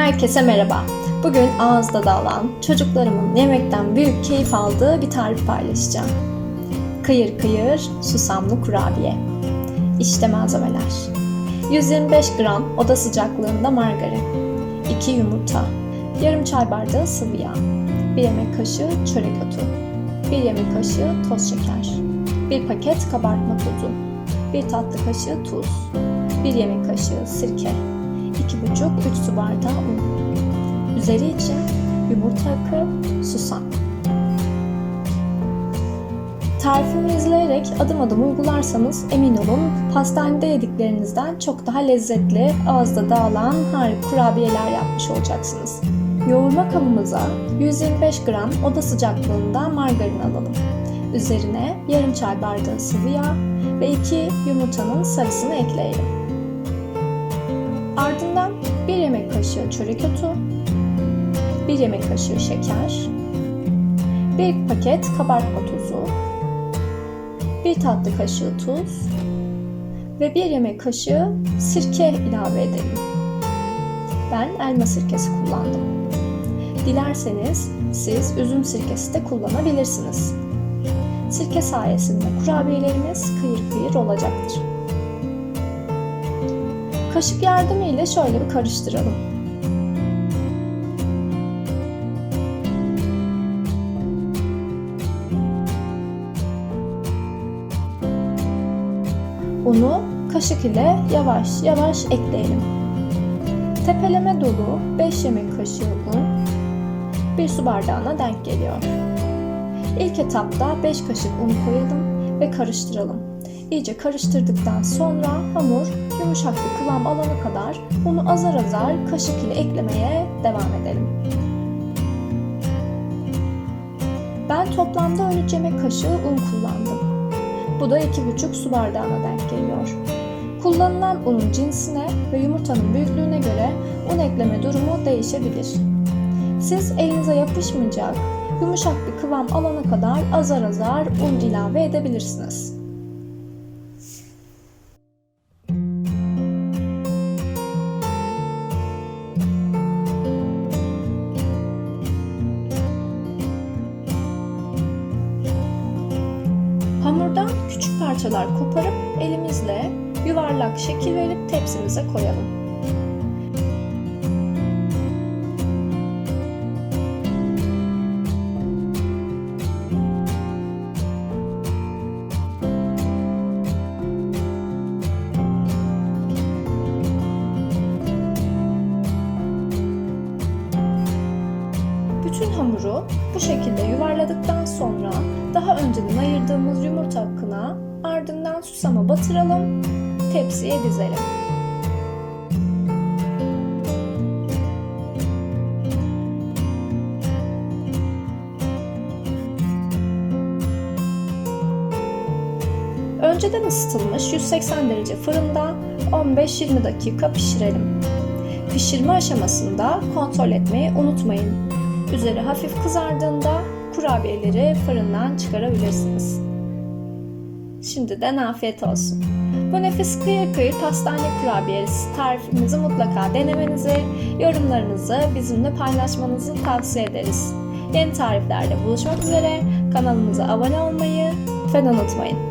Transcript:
Herkese merhaba. Bugün ağızda dağılan, çocuklarımın yemekten büyük keyif aldığı bir tarif paylaşacağım. Kıyır kıyır susamlı kurabiye. İşte malzemeler. 125 gram oda sıcaklığında margarin, 2 yumurta, yarım çay bardağı sıvı yağ, 1 yemek kaşığı çörek otu, 1 yemek kaşığı toz şeker, 1 paket kabartma tozu, 1 tatlı kaşığı tuz, 1 yemek kaşığı sirke, 2,5-3 su bardağı un. Üzeri için yumurta akı, susam. Tarifimi izleyerek adım adım uygularsanız emin olun pastanede yediklerinizden çok daha lezzetli, ağızda dağılan harika kurabiyeler yapmış olacaksınız. Yoğurma kabımıza 125 gram oda sıcaklığında margarin alalım. Üzerine yarım çay bardağı sıvı yağ ve 2 yumurtanın sarısını ekleyelim. Ardından 1 yemek kaşığı çörek otu, 1 yemek kaşığı şeker, 1 paket kabartma tozu, 1 tatlı kaşığı tuz ve 1 yemek kaşığı sirke ilave edelim. Ben elma sirkesi kullandım. Dilerseniz siz üzüm sirkesi de kullanabilirsiniz. Sirke sayesinde kurabiyelerimiz kıyır kıyır olacaktır. Kaşık yardımıyla şöyle bir karıştıralım. Unu kaşık ile yavaş yavaş ekleyelim. Tepeleme dolu 5 yemek kaşığı un 1 su bardağına denk geliyor. İlk etapta 5 kaşık un koyalım ve karıştıralım. İyice karıştırdıktan sonra hamur yumuşak bir kıvam alana kadar unu azar azar kaşık ile eklemeye devam edelim. Ben toplamda 13 yemek kaşığı un kullandım. Bu da 2,5 su bardağına denk geliyor. Kullanılan unun cinsine ve yumurtanın büyüklüğüne göre un ekleme durumu değişebilir. Siz elinize yapışmayacak, yumuşak bir kıvam alana kadar azar azar un ilave edebilirsiniz. Parçalar koparıp elimizle yuvarlak şekil verip tepsimize koyalım. Bütün hamuru bu şekilde yuvarladıktan sonra daha önceden ayırdığımız yumurta akına susama batıralım, tepsiye dizelim. Önceden ısıtılmış 180 derece fırında 15-20 dakika pişirelim. Pişirme aşamasında kontrol etmeyi unutmayın. Üzeri hafif kızardığında kurabiyeleri fırından çıkarabilirsiniz. Şimdiden afiyet olsun. Bu nefis kıyır kıyır pastane kurabiyesi tarifimizi mutlaka denemenizi, yorumlarınızı bizimle paylaşmanızı tavsiye ederiz. Yeni tariflerle buluşmak üzere kanalımıza abone olmayı lütfen unutmayın.